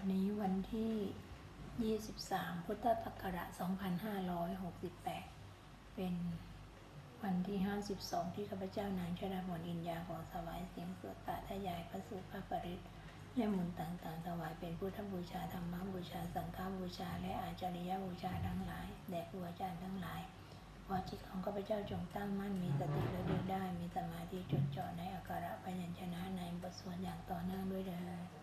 ับนี้วันที่ 23 พุทธศักราช 2568 เป็นวันที่ 52 ที่ข้าพเจ้านางชราพรอินยาขอถวายเสียงสวดตาทยายพระสูตรพระปริตและมนต์ต่างๆ ถวายเป็นพุทธบูชาธรรมบูชา สังฆบูชา และอาจาริยบูชาทั้งหลายแด่ครูอาจารย์ทั้งหลายขอจิตของข้าพเจ้าจงตั้งมั่นมีสติระลึกได้ มีสมาธิจดจ่อในอาการะพยัญชนะในบทสวดอย่างต่อเนื่องด้วยเถิด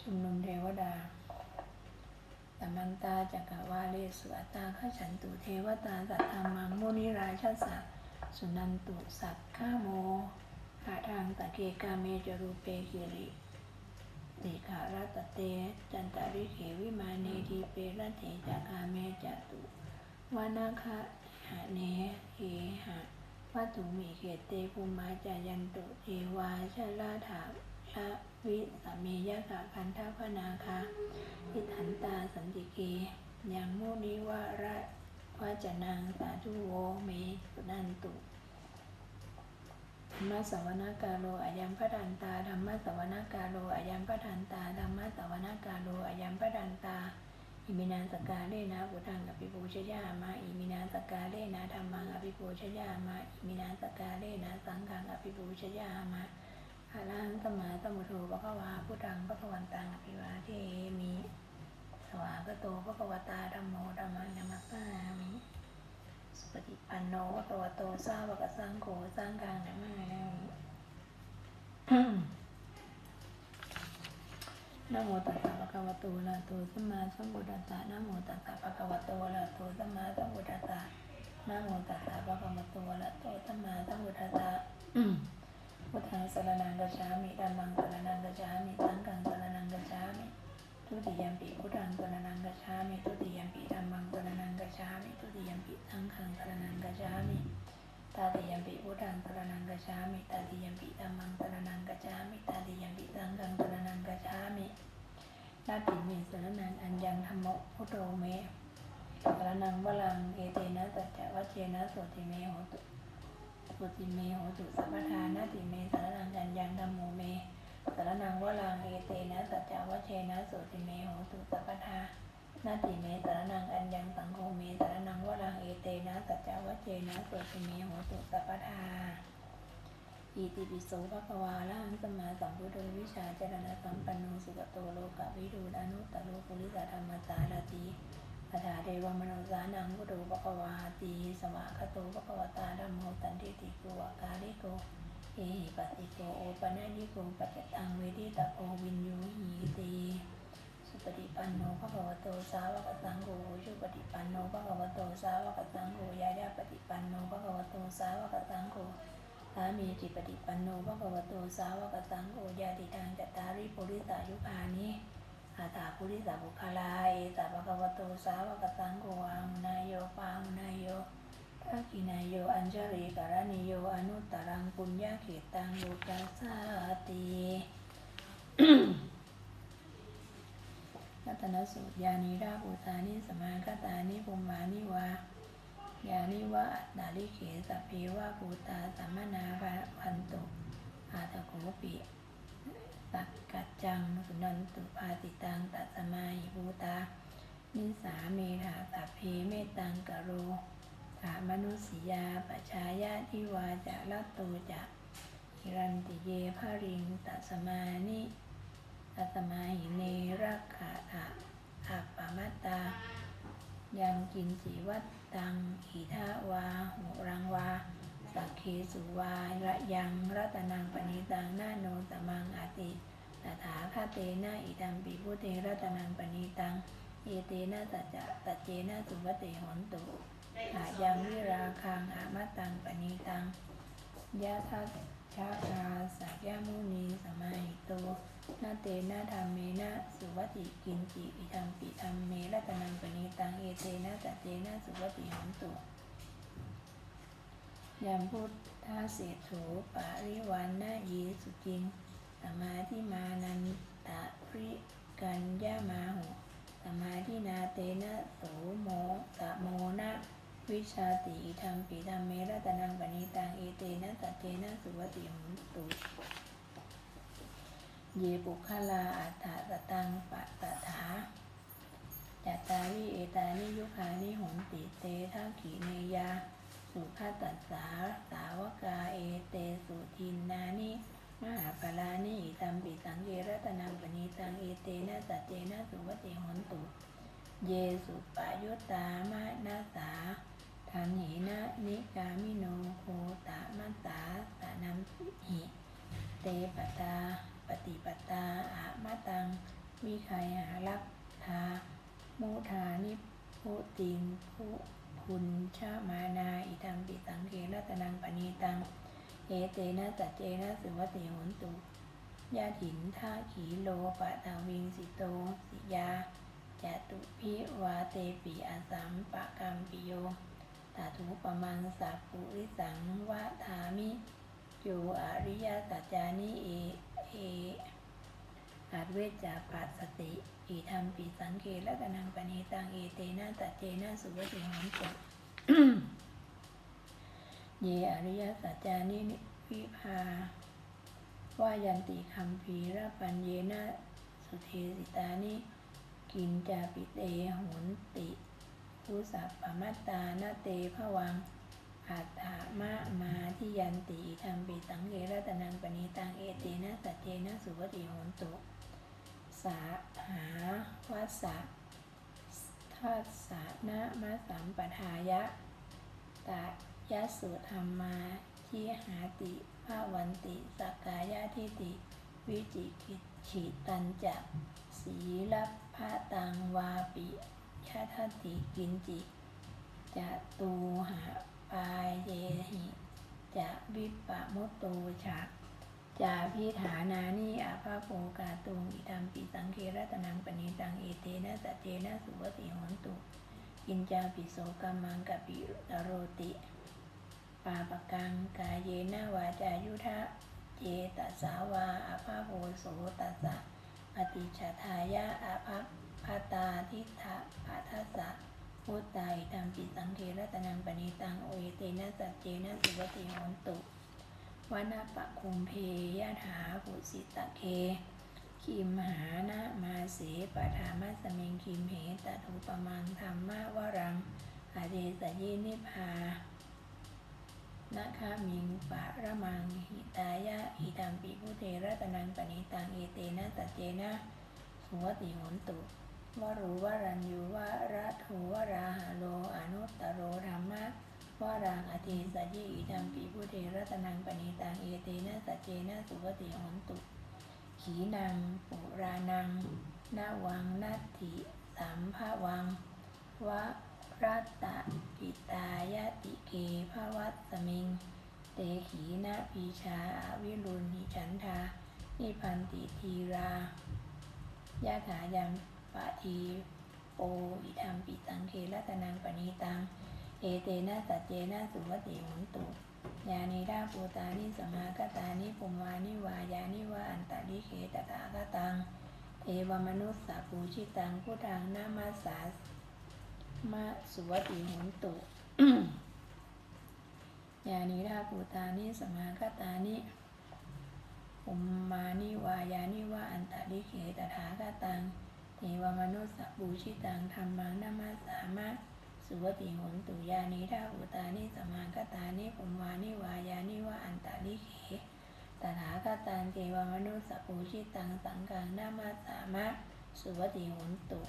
ชุมนุมเทว ดาสัมมันตาจักรวาเลสุอตตาข้าฉันตุเทวตาสัทธามังมุนิราชาสะสุนันตุสัตข้าโมหาทางตะเกกาเมจรูเปกิริติขารัตเต จันตาริเขวิมาเนทีเปรัตเถจักาเมจตุวานาคะหะเนเหหะวัตถุมิเขตเตภูมาจายันตุเทวาชลาถา ละวิสมเมยะกะคันทพนาคาทิทันตาสันติเกยังมุนิวาระวาจนังสาธุโวเมสุนันตุธรรมสวนาการโลอายัมพะดันตาธรรมสวนาการโลอายัมพะดันตาธรรมสวนาการโลอายัมพะดันตา อิมินาสกาเลนะพุทธังอภิปูชยามา อิมินาสกาเลนะธรรมังอภิปูชยามา อิมินาสกาเลนะสังฆังอภิปูชยามา อะระหังสมาสมุทโธภะคะวาพุทธังภะคะวันตังอภิวาเทมิสวากโตภะคะวตาธัมโมธัมมังนัมมัสสามิสุปฏิปันโนภะคะวโตสาวกสังโฆสังฆังนะมานะโมตัสสะภะคะวะโตอะระหะโตสัมมาสัมพุทธัสสะนะโมตัสสะภะคะวะโตอะระหะโตสัมมาสัมพุทธัสสะนะโมตัสสะภะคะวะโตอะระหะโตสัมมาสัมพุทธัสสะ พุทธังสรณังกัจฉามิธัมมังสรณังกัจฉามิสังฆังสรณังกัจฉามิทุติยมปิพุทธังสรณังกัจฉามิทุติยมปิธัมมังสรณังกัจฉามิทุติยมปิสังฆังสรณังกัจฉามิตาติยมปิพุทธังสรณังกัจฉามิตาติยมปิธัมมังสรณังกัจฉามิตาติยมปิสังฆังสรณังกัจฉามินาติเมสรณังอัญญังธรรมโพุทโธเมสรณังวลังเอเตนะสัจจะวัจเจนะโสติเมโหตุ สติเมโหตุสัพพทานาติเมสรณังอัญญังธรรมโมเมสารนังวลังเอเตนะสัจจาวเชนะโสติเมโหตุสัพพทานาติเมสารนังอัญญังสังโฆเมสารนังวลังเอเตนะสัจจาวเชนะโสติเมโหตุสัพพทาอิติปิโสภะคะวาละหังสมาสัมพุทโธวิชาจรณะสัมปันโนสุขโตโลกวิดูอนุตตโลปุริสธรรมสารติ อัฏฐาเทวมโนสานังพุทโธภะคะวาติสวากโตภะคะวตาธัมโมสันติติโกวกาลิโกเอหิปัสสิโกโอปะนะยิโกปัจจตังเวทิตาโอวินยูหีตีสุปฏิปันโนภะคะวะโตสาวกสังโฆชุปฏิปันโนภะคะวะโตสาวกสังโฆยายาปฏิปันโนภะคะวะโตสาวกสังโฆสามีจิปฏิปันโนภะคะวะโตสาวกสังโฆญาติทางจัตตาริปุริสายุคานิ อาตาปุริสาบุคลาเอตาภะคะวโตสาวกสังโฆอังนายโยปังนายโยทักขินายโยอัญชลีการณิโยอนุตตรังปุญญาเขตังโลกัสสาติรัตนสูตรยานิราภูตานิสมาคตานิภูมานิวายานิวะอัตาลิเขสัพเพวะภูตาสัมมนาพันตุอาตโกปิ สักกัจจังสุนันตุภาติตังตัสมาหิภูตานิสาเมธาสัพเพเมตังกะโรถามนุษยาปชายาทิวาจะลัตโตจะหิรันติเยภริงตัสมานิตัสมาหิเนรักขาอะอัปปมัตตายังกินจีวัตตังอิทาวาหุรังวา สักเคสุวาระยังรัตนังปณิตังนาโนสมังอาติตถาคาเตนะอิตัมปิพุเทรัตนังปณิตังเอเตนะสัจจะตัจเจนะสุวัติหนตุอายังวิราคังอามตังปณีตังยะทัชาคาสักยามุนีสมัยโตนาเตนะธรรมเมนะสุวัติกินจิอิธรรมปิธรรมเมรัตนังปณีตังเอเตนะตัจเจนะสุวัติหันตุ ยามพุทธาเศรษโถปาริวันนาเยสุจิงสมาธิมานันตะริกัญญามาหุสมาธินาเตนะโสโมตะโมนะวิชาติธรรมปิธรรมเมรัตนังปณิตังเอเตนะสัเจนะสุวติหนตุเยปุคลาอัฏฐสตังปัสสถาจัตตาริเอตานิยุคานิหนติเตทังขีเนยา สุขตัสสาสาวกาเอเตสุทินนานิมหาปลานิตัมปิสังเกรัตนังปณิตังเอเตนะสัจเจนะสุวติหนตุ เยสุปายุตตามะนาสาทันเหนะนิกามิโนโคตะมัสสาสานัมหิเตปตา ปฏิปตาอะมะตังมีใครหาลักทามุทานิพุติงพุ พุนชามานาอิทัมปิสังเกรัตนังปณีตังเอเตนะสัจเจนะสุวัติโหนตุยาถินท่าขีโลปะตาวิงสิโตสิยาจตุพิวาเตปิอาสัมปะกัมปิโยตาถุปมังสัพปุริสังวะถามิโยอริยสัจจานิเอเอ อาจเวจจาปัสสติอิธรรมปิสังเกตและกนังปณิตังเอเตนะสัเจนะสุวติหันตุเยอริยสัจจานิวิภาว่ายันติคัมภีรปัญเยนะสุเทสิตานิกินจาปิเตโหนติผู้สัพปมัตตานาเตภวังอัฏฐามะมาที่ยันติธรรมปิสังเกรตนังปณิตังเอเตนะสัจเจนะสุวติโหนตุ สาหาวัสสะทัสสะนะมะสัมปทายะตายะสุธรรมาที่หาติภาวันติสกกายะทิติ วิจิกิจฉิตันจักสีลับพะตังวาปิยะทัตติกินจิจะตูหาปายเยหิจะวิปปะมุตโตฉัก จาพิฐานานิอาภาโปกาตุงอิตัมปิสังเครัตนังปณิตังเอเตนะสัจเจนะสุวติโหนตุกินจาปิโสกัมมังกปิตโรติปาปกังกายเยนะวาจายุทะเจตสาวาอาภาโพโสตัสสะปฏิชาทายะอาภัพพาตาทิฏฐะปัทัสสะพุตไตธรรมปิสังเครัตนังปณิตังโอเอเตนะสัจเจนะสุวติโหนตุ วนาปะคุมเพยะถาปุสิตะเคคิมหานะมาเสปะธามัสมิงคิมเหตถุปมังธรรมะวรังอาเดสยินิพพานะคามิงปะระมังหิตายะอิตัมปิพุเทระตนังปณิตังเอเตนะสัจเจนะสุวติหนตุวรูวรัญยูวะระโทวราหาโลอนุตตโรธรรมะ วรังอธิสัจยิอิตัมปิพุเทระตนังปณิตังเอเตนะสัจเจนะสุวติโหนตุ ขีนังปุรานังนาวังนัตถิสัมภวังวะรัตตะปิตายติเกภวัตสมิง เตขีนาปีชาอาวิรุณหิฉันทานิพันติทีรายาถายังปะทีโปอิธรรมปิสังเครัตนังปณิตัง เอเตนะสัจเจนะสุวติหุนตุยานิราปูตานิสมากตานิปุมวานิวายานิวาอันตริเคตถาคตัง เอวมนุสสะปูชิตังพุทธังนามาสามาสุวติหุนตุยานิราปูตานิสมากตานิอุมมานิวายานิวาอันตริเคตถาคตังเทวมนุสสะบูชิตังธรรมังนามาสา สุวติโหนตุยานิราอุตานิสมากตานิปุมวานิวายานิวาอันตริเคตถาคตังเทวมนุสสะบูชิตังสังฆังนามาสามะสุวติโหนตุ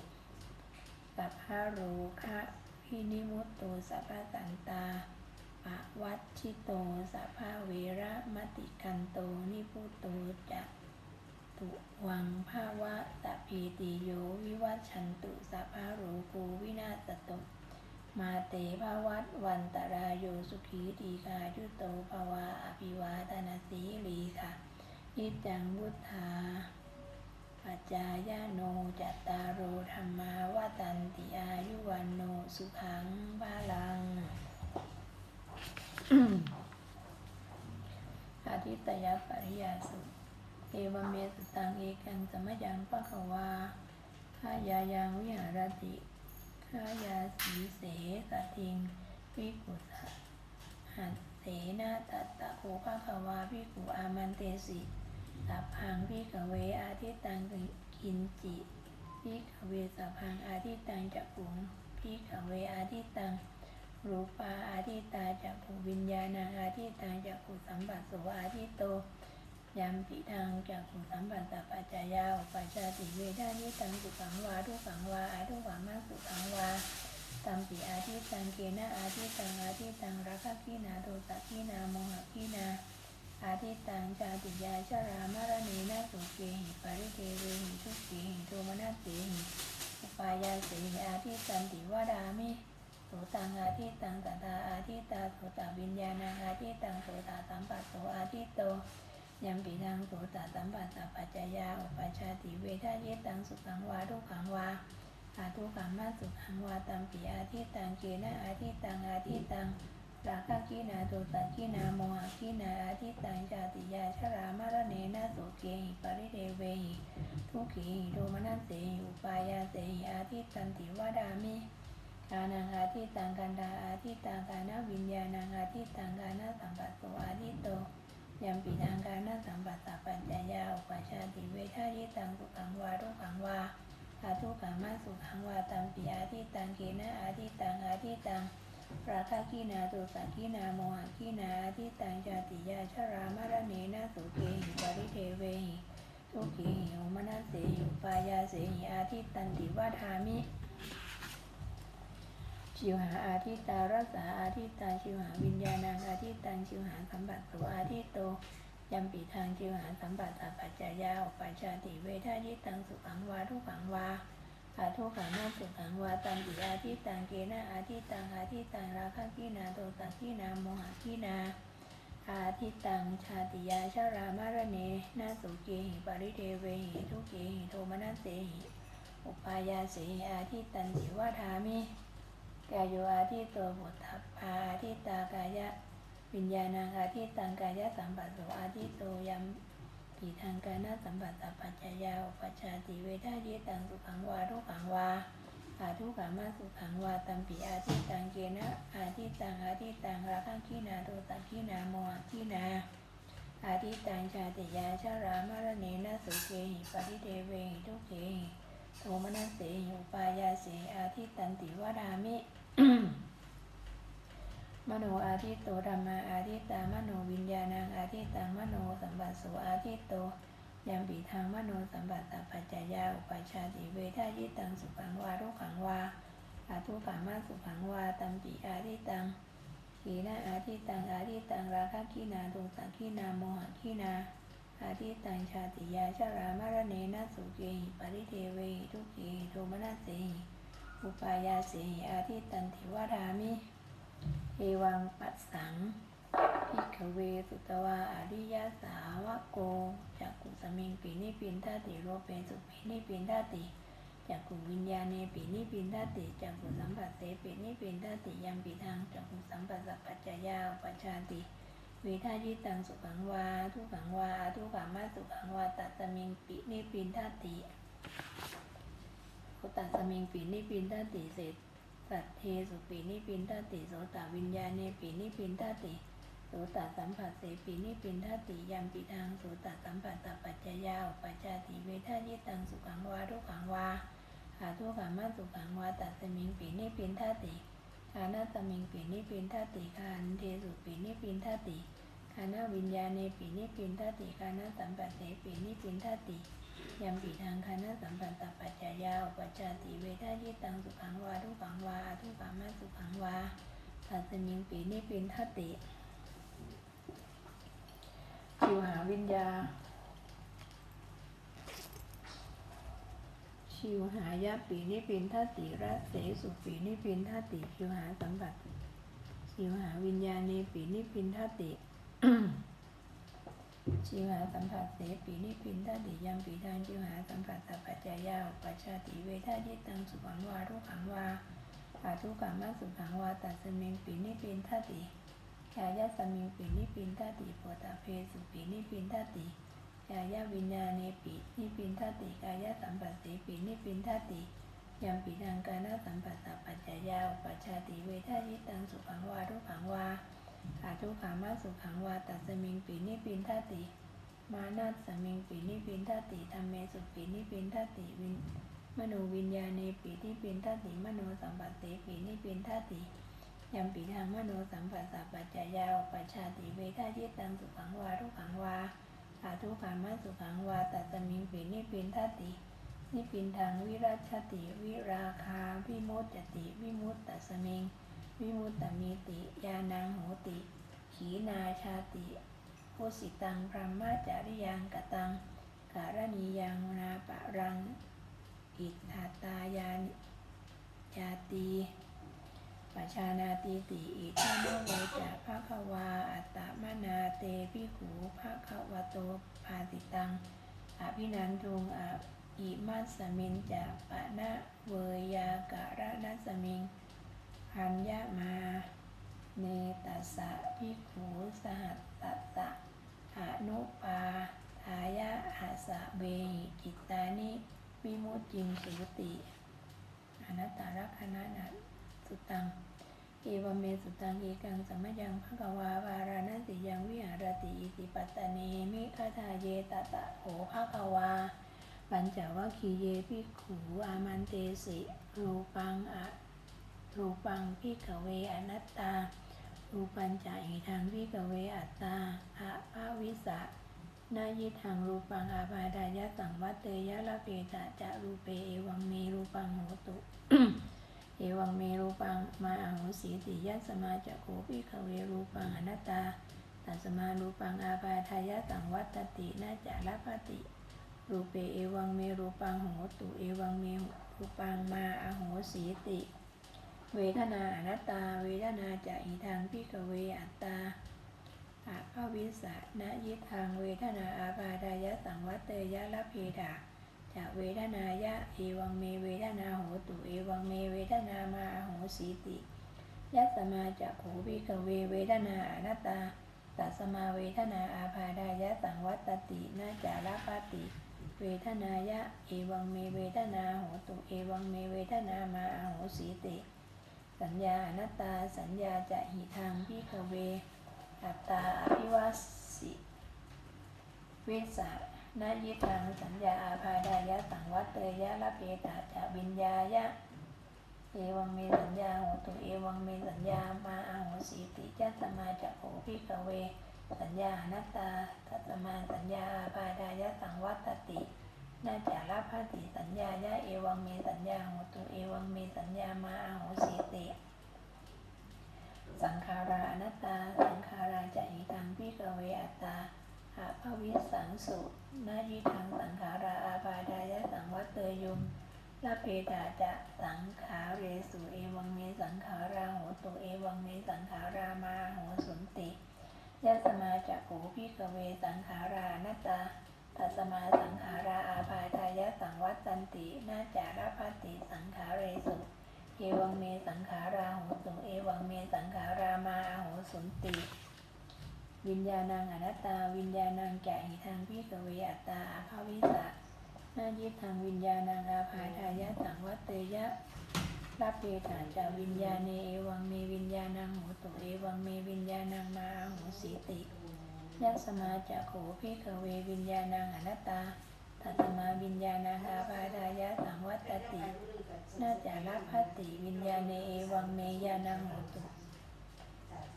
สัพพะโรคะพินิมุตโตสัพพะสันตาปะวัชชิโตสัพพะเวระมติกันโตนิพุตโตจะตุวังภาวะสัพพีติโยวิวัชันตุสัพพะโรโกวินาศตุ มาเตภาวัตวันตรายโยสุขีตีคายุโตภาวะอภิวาทนาสีลีค่ะนิจจังวุธาปัจจายาโนจัตตารโอธรรมาวตันติอายุวันโนสุขังบาลังอาทิตยปริยาสุเอวเมสตังเอกังสมยังปะคะวาขายายังวิหารติายาสีเสสทิงวิกุสะหัตเสนาตัตตะโคภะควาวิกุอามันเตสิสัพพังพิกเวอาทิตังกินจิพิกเวสัพพังอาทิตังจักขุงพิกเวอาทิตังรูปาอาทิตาจักขุวิญญาณังอาทิตังจักขุสัมปัสโสอาทิโต ยัมปิทังจักขุสัมปัสสะปัจจายาปัชฌาติเวทานิตังสุขังวาทุขังวาอาทุขังมัสสุขังวาตัมปิอาทิตังเกนะอาทิตังอาทิตังรักขกีนาโทสะกีนาโมหะกีนา อาทิตังชาติยาชรามารณีนาสุเกหิปริเทเวหิทุกเกหิโทมนัสเสหิอุปายาเสหิอาทิตันติวดามิโสตังอาทิตังตตาอาทิตาโสตวิญญาณอาทิตังโสตสัมปัสโสอาทิโต ยัมปิทังโสตสัมปัสสะปัจจยาอุปชาติเวทายตังสุขังวาทุกขังวาอาทุขังมาสุขังวาตัมปีอาทิตังเกนะอาทิตังอาทิตังราคะกีนาโทสักกีนาโมหะกีนาอาทิตังชาติยาชรามารเนนะโสเกหิปริเดเวหิทุกขีหิโทมนัสเสหิอุปายาเสหิอาทิตันติวดามิกานังอาทิตังกันดาอาทิตังกานวิญญาณังอาทิตังกานสัมปัสโสอาทิโต ยัมปิทางการนะสัมปัสสะปัญจายาอุปชาติเวทายตังสุขังวาทุขังวาอาทุกขามาสุขังวาตัมปีอาทิตังเกนะอาทิตังอาทิตังราคะกีนาตุสักกีนาโมหะกีนาอาทิตังจาติยาชรามารเนนะสุเกหิปริเทเวหิทุกขีหิโอมนัสเสหิปายาเสหิอาทิตันติวาทามิ ชิวหาอาทิตารัสสาอาทิตาชิวหาวิญญาณังอาทิตังชิวหาสัมบัติโสอาทิโตยัมปีทางชิวหาสัมปัสสะปัจจายาอุปาชาติเวทายิตังสุขังวาทุขังวาอาทุขังนาสุขังวาตัมปิอาทิตังเกนะอาทิตังอาทิตังราคะกีนาโทสักกีนาโมหะกีนาอาทิตังชาติยาชรามารเนนาสุเกหิปริเทเวหิทุเกหิโทมนัสเสหิอุปายาเสหิอาทิตันสิวทามิ กายโยอาทิโตบุตถปาอาทิตากายะวิญญาณังอาทิตังกายะสัมปัสโสอาทิโตยัมปีทางกานะสัมปัสสะปัจจายาอุปชาติเวทายตังสุขังวาทุขังวาอาทุขามาสุขังวาตัมปีอาทิตังเกนะอาทิตังอาทิตังราคังขีนาโทสักขีนาโมขีนาอาทิตังชาติยาชรามารเนนะสุเกหิปริเทเวหิทุเกหิ โทมนัสเสหิอุปายาเสอาทิตันติวดามิมโนอาทิตโตธรรมาอาทิตตามโนวิญญาณังอาทิตตังมโนสัมปัสโสอาทิตโตยัมปีทางมโนสัมปัสสะปัจจายาอุปชาติเวทายิตังสุขังวาทุขังวาอาทุขามาสุขังวาตัมปีอาทิตตังขีนาอาทิตตังอาทิตตังราคะขีนาโทสักขีนาโมหะขีนา อาทิตตังชาติยาชรามารเนนะสุเกหิปริเทเวหิทุกเกหิโทมนัสเสหิอุปายาเสหิอาทิตตันติวรามิ เอวังปัสสังพิกเวสุตวาอริยสาวกโกจักกุสมิงปีนิปินทาติโรเปสุปีนิปินทาติจักกุวิญญาเนปีนิปินทาติจักกุสัมปัสเสปีนิปินทาติยัมปีทางจักกุสัมปัสสะปัจจายาปัชฌาติ วิทายิตังสุขังวา ทุขังวา ทุขามาสุขังวาตัสมิงปีนิปินทาติโตัสมิงปีนิปินทาติเสร็จสัตเทสุปีนิปินทติโสตวิญญาณเนปีนิปินทติโสตสัมผัสเสปีนิปินทติยัมปิทางโสตสัมผัสตปัจจยาปัจจาติเวทายิตังสุขังวา ทุขังวาอาทุขังมาสุขังวาตัสมิงปีนิปินทติคานาตมิงปีนิปินทติคานเทสุปีนิปินทติ คานาวิญญาณเนปีนิปินทติคานาสัมผัสเสปีนิปินทติยัมปีทางคานาสัมผัสตปัจจายาอุปัจจาติเวทายิตังสุขังวาทุขังวาทุขังมาสุขังวาตัสมิงปีนิปินทติชิวหาวิญญา ชิวหายาปีนิปินทติระเสสุปีนิปินทติชิวหาสัมผัสชิวหาวิญญาณเนปีนิปินทติ ชิวหาสัมผัสเสปีนิปินทติยังปีทางชิวหาสัมผัสสัพพจายาปัชชาติเวทายิตังสุขังวาทุขังวาอาทุขังมาสุขังวาตัสมิงปีนิปินทติยายาสมิงปีนิปินทติโพตาเพสุปีนิปินทติยายวิญญาณเนปีนิปินทติกายสัมผัสเสปีนิปินทติยังปีทางกานาสัมผัสสัพพจายาปัชชาติเวทายิตังสุขังวาทุขังวา อาทุขามาสุขังวาตัสมิงปีนิปินทติ มานาสมิงปีนิพินทติธรรมเมสุปีนิพินทติวินมโนวิญญาณเนปีนิพินทติมโนสัมปัสเสปีนิพินทติยัมปีทางมโนสัมปัสสะปัจจยาอุปัชชาติเวทายิตังสุขังวาทุขังวาอาทุขามาสุขังวาตัสมิงปีนิพินทตินิพินทางวิราชติวิราคาวิมุตติวิมุตตัสมิง วิมุตตมีติยานังโหติ ขีนาชาติโพสิตังพรหมจาริยังกตังการณียังนาปะรัง อิทธาตายานยาตีปัชานาติติอิทานโวจะภะคะวา อัตตมนาเตพิขูภะคะวะโตภาสิตังอภินันทุงออิมัสมินจะปะนะเวยาการะนัสมิง พันยะมา เนตัสสะพิขูสหัสตัสสะอนุปาทายะอาสะเบหิจิตานิวิมุตจิงสุติอนัตตาลักขณะนัสุตังเอวเมสุตังเอกังสัมยังภะคะวาวารานัสสิยังวิหารติอิติปัตตเนมิคาทาเยตตะโหภะคะวาปัญจวัคคีเยพิขูอามันเตสิรูปังอะ รูปังพิกเวอนัตตา รูปัญจาหิทางพิกเวอัตตาอะภาวิสะนายิทางรูปังอาปาดายะสังวัตเตยะละเปตะจะรูเปเอวังเมรูปังโหตุ เอวังเมรูปังมาอาหุสีติยัสสมาจะโคพิกเวรูปังอนัตตาตัสมารูปังอาปาทายะสังวัตตินาจะละปติ รูเปเอวังเมรูปังโหตุ เอวังเมรูปังมาอาโหสีติ เวทนาอนัตตา เวทนาจะอิทังพิกเวอัตตาอาภาวิสะนะยิทังเวทนาอาปาดายะสังวัตเตยะละเพดาจะเวทนายะเอวังเมเวทนาโหตุเอวังเมเวทนามาโหสีติยัสสมาจะโขพิกเวเวทนาอนัตตาตัสมาเวทนาอาภาดายะสังวัตตินาจาระปาติ เวทนายะเอวังเมเวทนาโหตุเอวังเมเวทนามาโหสีติ สัญญาอนัตตา สัญญาจะหิทางพิกเว อัตตาอภิวาสิเวสะนายิทังสัญญาอาภาดายะสังวัตเตยะละเพตาจะวิญญายะ เอวังเมสัญญาโหตุเอวังเมสัญญามาอาโหสีติจัตมาจะโขพิกเว สัญญาอนัตตาตัตมาสัญญาอาภาดายะสังวัตติ นาจาราภาติสัญญายะเอวังเมสัญญาโหตุเอวังเมสัญญามาอาโหสีติสังขาราอนัตตา สังขาราจะหิตังพิกเวอัตตาอาภวิสังสุนายิทังสังขาราอาปาดายะสังวัตเตยุมละเพดาจะสังขาเรสุเอวังเมสังขาราโหตุเอวังเมสังขารามาโหสุนติยัสมาจะโขพิกเวสังขารานัตตา ตัสมาสังขาราอาภาทายะสังวัตตันตินาจารพติสังขาเรสุเอวังเมสังขาราโหตุเอวังเมสังขารามาโหสุนติ วิญญาณังอนัตตา วิญญาณังแก่หิทางพิกเวอัตตาอาภาวิสะนายิทางวิญญาณังอาภาทายะสังวัตเตยะรับเพฐานจาวิญญาเนเอวังเมวิญญาณังโหตุเอวังเมวิญญาณังมาโหสีติ ยัสมาจะโขพิกเววิญญาณังอนัตตาตัตมาวิญญาณังอาภาทายะสังวัตติน่าจะรับพัตติวิญญาณเอวังเมยานังโหตุ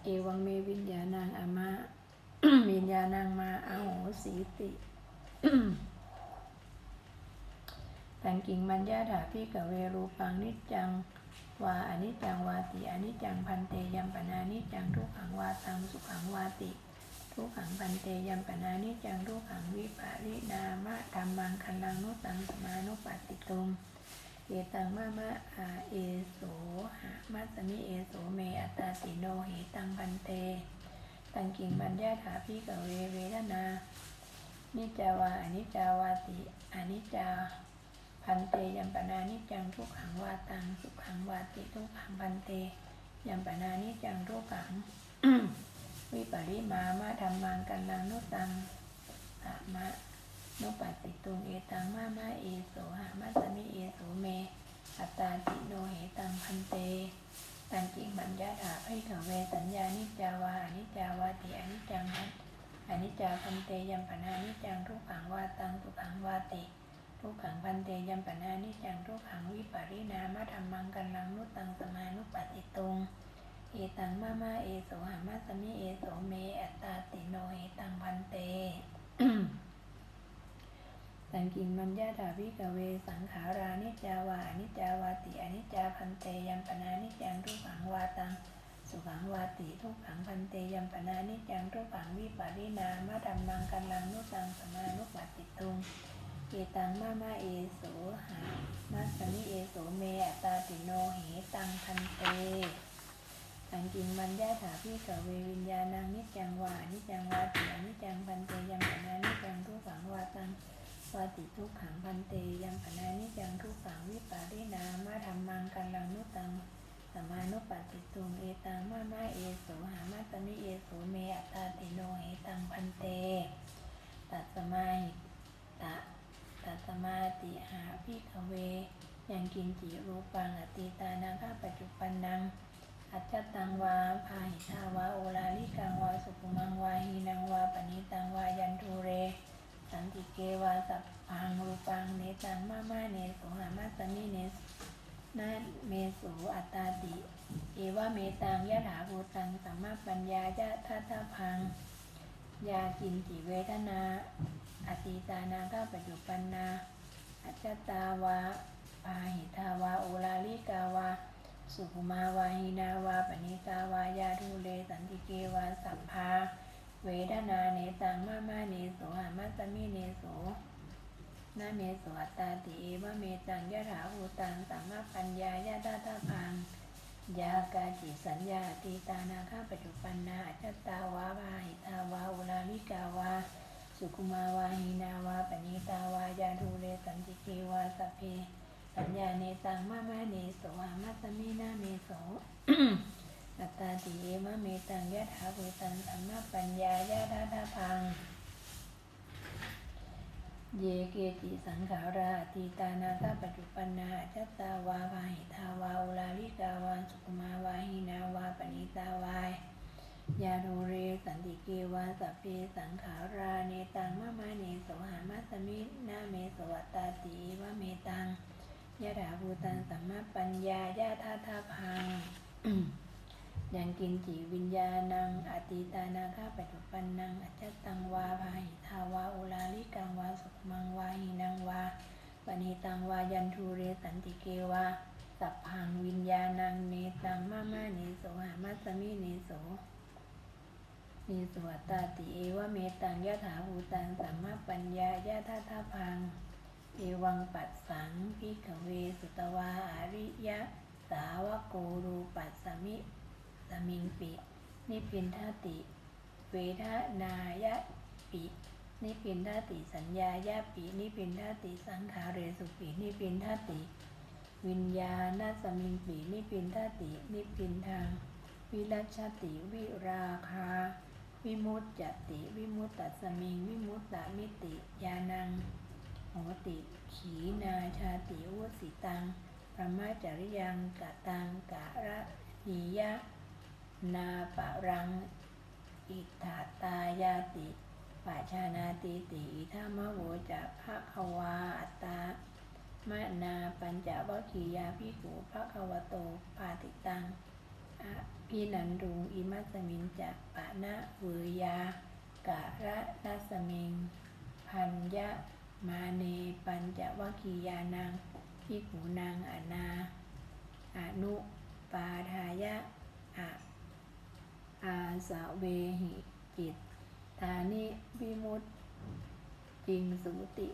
เอวังเมวิญญาณังอามาวิญญาณังมาอาโหสีติตังกิงมัญญาถาพิกเวรูปังนิจจังวาอนิจจังวาติอนิจจังพันเตยัมปนานิจจังทุกขังวาตังสุขังวาติ ทุกขังพันเตยัมปนานิจังทุกขังวิปารินามะธรรมังคันลังนุตังสมานุปัสสิตุงเอตังมะมะอาเอโสหะมัสสมิเอโสเมอัตตาติโนเหตังพันเต ตังกิงบัญญาถาพิกเวเวทนา นิจจาวาอนิจจาวาติอนิจจาพันเตยัมปนานิจังทุกขังวาตังสุขังวาติทุกขังพันเตยัมปนานิจจังทุกขัง วิปริมามะธรรมังกันลังนุตังอะมะนุปัสสิตุงเอตังมามาเอโสหามัสมิเอโสเม อัตตาติโนเหตังพันเตตังกิงบัญญาถาให้ขเวสัญญานิจาวาอนิจาวาติอนิจจังพันอนิจจาพันเตยัมปนานิจังทุกขังวาตังทุกขังวาติทุกขังพันเตยัมปนานิจังทุกขังวิปาริณามะธรรมังกันลังนุตังสมานุปฏิตุง เอตังมามาเอโสหามาสมิเอโสเมอัตตาติโนเอตังพันเตสังกิงมัญญาถาพิกเว สังขารานิจาวานิจาวาติอนิจจาพันเตยัมปนานิจังทุกขังวาตัง สุขังวาติทุกขังพันเตยัมปนานิจังทุกขังวิปาริณามะธรรมังกันลังนุตังสมานุปัสสิตุงเอตังมามาเอโสหามัสสมิเอโสเมอัตตาติโนเหตังพันเต สังกิงมัญญาถาพิกเววิญญาณังนิจังวานิจังวาติอนิจังพันเตยัมปนานิจังทุกขังวาตังวาติทุกขังพันเตยังปนานิจังทุกขังวิปาริณามะธรรมังกัลลังนุตังสมานุปัสสิตุงเอตังมามาเอโสหามาตมิเอโสเมอัตตาติโนเหตังพันเตตัสมาหิตะตัสมาติหาพิกเวยังกินจิรูปังอติตานังข้าปัจจุปันนัง อัจจตังวาพาหิทาวาโอลาลิกังวาสุขุมังวาหีนังวาปณิตังวายันทูเร สันติเกวาสัพพังรูปังเนตังมามาเนโสหามาสมิเนสนาเมโสอัตตาติเอวะเมตังยะถาภูตังสัมมาปัญญายะทัตถพัง ยากินจิเวทนา อติตานาข้าปัจจุปันนา อัจจตาวาปาหิทาวาโอลาลิกาวา สุภมาวาหินาวาปณิกาวายาทูเลสันติเกวาสัพพาเวทนาเนตังมามาเนโสหามาสมิเนโสนาเมโสอัตตาติเอวะเมตังยะถาภูตังสัมมาปัญญายะตาตาพังยากาจิสัญญาตีตานาข้าปัจจุปันนาอัจตาวาภาหิตาวาอุลาลิกาวาสุคุมาวาหินาวาปณิตาวายาทูเรสันติเกวาสพเพ สัญญาเนตังมามาเนโสหามาสมินาเมโสอัตตาติเอมะเมตังยะถาภูตังสัมมาปัญญายะทาทาพัง เยเกจิสังขาราตีตานาคาปัจจุปันนาจัตตาวาภาหิทาวาอุลาลิกาวาสุขมาวาหินาวาปณิตาวายยาโรเรสันติเกวาสัพเพสังขาราเนตังมะมาเนโสหามาสมินาเมโสวัตตาติวะเมตัง ยะถาภูตังสัมมาปัญญายะทาทาพังยังกินจิวิญญาณังอติตานาคาปัจจุปันนังอัจจตังวาภาหิทาวาอุลาลิกังวาสุขมังวาหินังวาปณิตังวายันทูเรสันติเกวาสัพพังวิญญาณังเนตังมามาเนโสหามาสมิเนโสเนสวตตาติเอวะเมตังยะถาภูตังสัมมาปัญญายะทาทาพัง เอวังปัสสังพิกเวสุตวาอาริยะ สาวกโกรูปัสสมิสมิงปิ นิพินทติ เวทนายะปิ นิพินทติสัญญายะปิ นิพินทติสังขาเรสุปิ นิพินทติ วิญญาณสมิงปิ นิพินทติ นิพินทาง วิรัชติวิราคา วิมุตจติ วิมุตตสมิง วิมุตตมิติ ยานัง โหติขีนาชาติวุสิตังพระมาจาริยังกะตังกะระนียะ นาปะรัง อิทธาตายาติปัชานาติติอิทามะโวจะภะควาอัตตามะนาปัญจวัคคียาภิกขุภะคะวะโตปาติตังอะพินันรุงอิมัสมิงจะปะนะเวยากะระนัสสมิง พันยะ มาเนปัญจวคียานังภิกขุนางอนาอนุปาทายะอะอาสาเวหิจิตตานิวิมุตติจิงสุติ